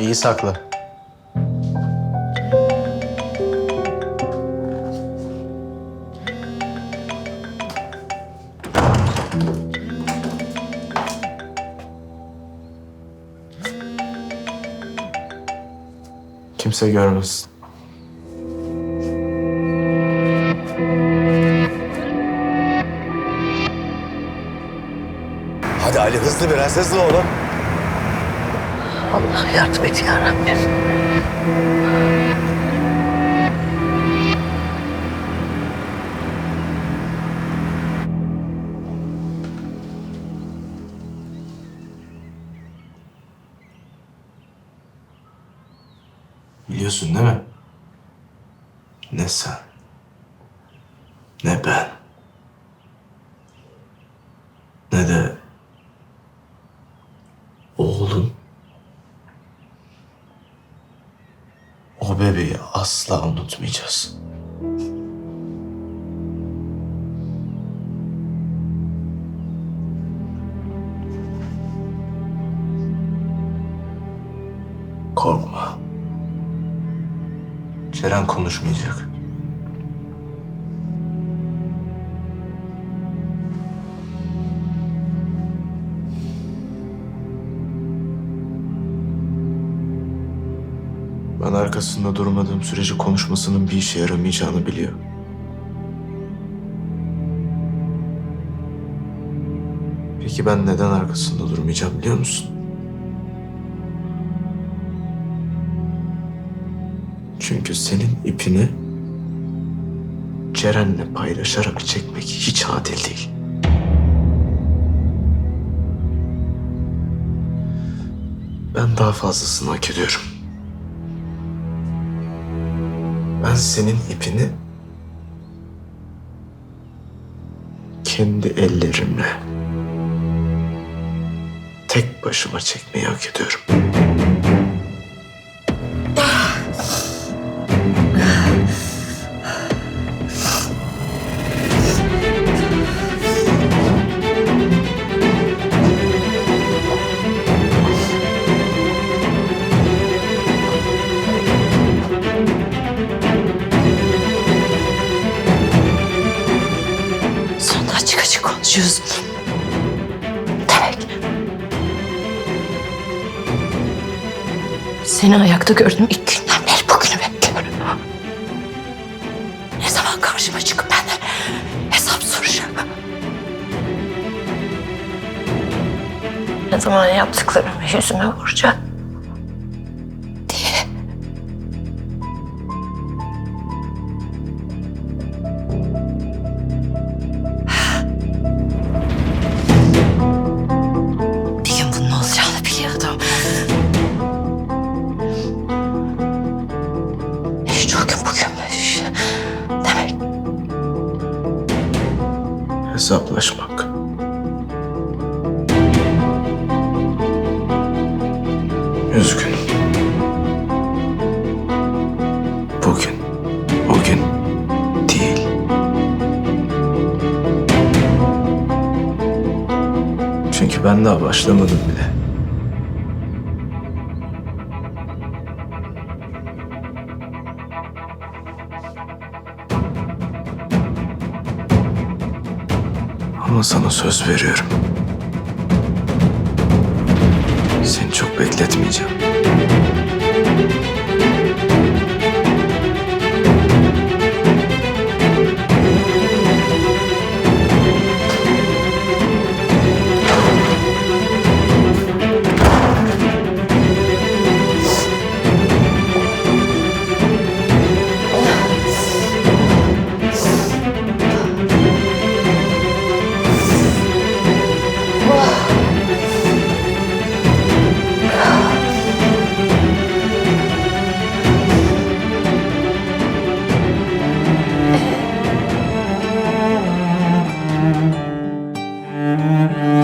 İyi sakla. Kimse görmesin. Hadi Ali hızlı biraz hızlı oğlum. Allah yardım et ya Rabbim. Biliyorsun değil mi? Ne sen, ne ben, ne de oğlum o bebeği asla unutmayacağız. Korkma. Ceren konuşmayacak. Ben arkasında durmadığım sürece konuşmasının bir işe yaramayacağını biliyor. Peki ben neden arkasında durmayacağım biliyor musun? Çünkü senin ipini Ceren'le paylaşarak çekmek hiç adil değil. Ben daha fazlasını hak ediyorum. Ben senin ipini kendi ellerimle tek başıma çekmeyi hak ediyorum. Konuşuyorsun. Demek. Seni ayakta gördüm ilk günden beri bugünü bekliyorum. Ne zaman karşıma çıkıp benden hesap soracak? Ne zaman yaptıklarımı yüzüme vuracak? İşte o gün bugünmüş. Demek Hesaplaşmak. Üzgünüm. Bugün, o gün değil. Çünkü ben daha başlamadım bile. Ama sana söz veriyorum. Seni çok bekletmeyeceğim. Müzik